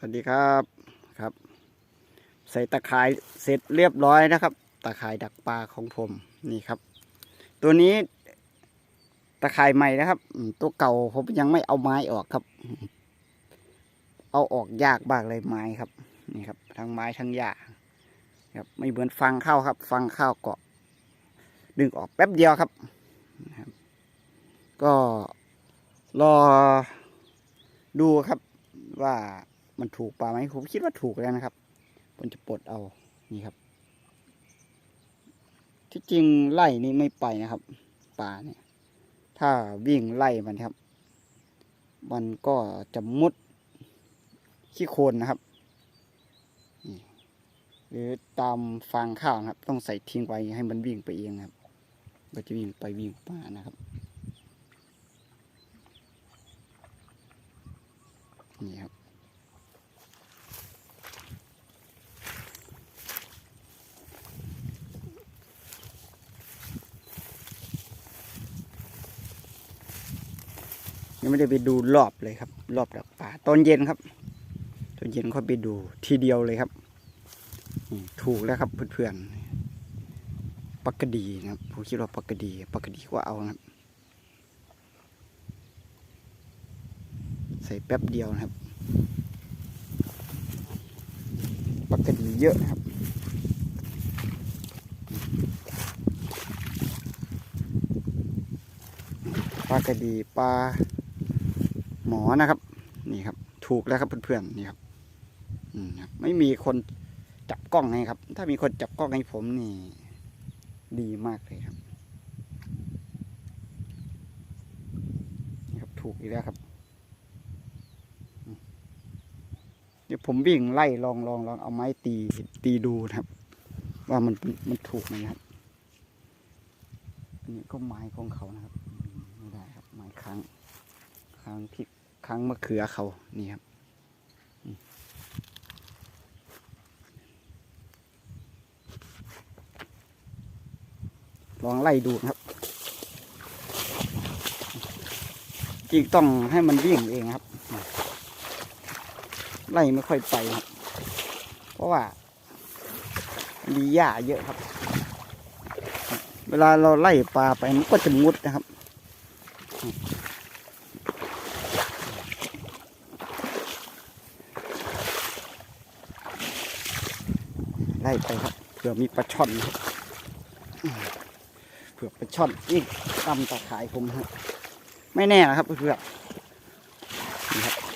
สวัสดีครับครับ ใส่ตะข่ายเสร็จเรียบร้อยนะครับ ตะข่ายดักปลาของผมนี่ครับ ตัวนี้ตะข่ายใหม่นะครับตัวเก่าผมยังไม่เอาไม้ออกครับ เอาออกยากมากเลยไม้ครับนี่ครับ ทั้งไม้ทั้งหญ้าครับไม่เหมือนฟังเข้าครับ ฟังเข้าเกาะ ดึงออกแป๊บเดียวครับนะครับก็รอดูครับว่า มันถูกปลาไหมผมคิดว่าถูกแล้วนะครับ ผมจะปลดเอานี่ครับ ที่จริงไล่นี่ไม่ไปนะครับปลาเนี่ย ถ้าวิ่งไล่มันครับ มันก็จะมุดขี้โคลนนะครับนี่หรือตามฟางข้าวนะครับ ต้องใส่ทิ้งไว้ให้มันวิ่งไปเองครับก็จะวิ่งไปวิ่งมานะครับนี่ครับ ยังไม่ได้ไปดูรอบเลยครับ รอบดักป่าตอนเย็นครับตอนเย็นค่อยไปดูทีเดียวเลยครับถูกแล้วครับเพื่อนๆปักกะดีนะครับผมคิดว่าปักกะดีปักกะดีกว่าเอานะครับ ใส่แป๊บเดียวนะครับปักกะดีเยอะนะครับปลากระดีปลา หมอนะครับ นี่ครับ ถูกแล้วครับเพื่อนๆนี่ครับอืมครับ ไม่มีคนจับกล้องให้ครับ ถ้ามีคนจับกล้องให้ผมนี่ ดีมากเลยครับนี่ครับ ถูกอีกแล้วครับเดี๋ยวผมวิ่งไล่ลองลองลองเอาไม้ตีตีดูนะครับ ว่ามันมันถูกไหมครับอันนี้ก็ไม้ของเขานะครับ ไม่ได้ครับ ไม้ค้างค้างพริก ค้างมะเขือเขานี่ครับลองไล่ดูนะครับจริงต้องให้มันวิ่งเองครับ ไล่ไม่ค่อยไปครับเพราะว่ามีหญ้าเยอะครับ เวลาเราไล่ปลาไปมันก็จะมุดนะครับ ล่ไปครับเผื่อมีปลาช่อนเผื่อปลาช่อนนี่ตำตะขายผมฮะไม่แน่นะครับเพื่อนี่ครับ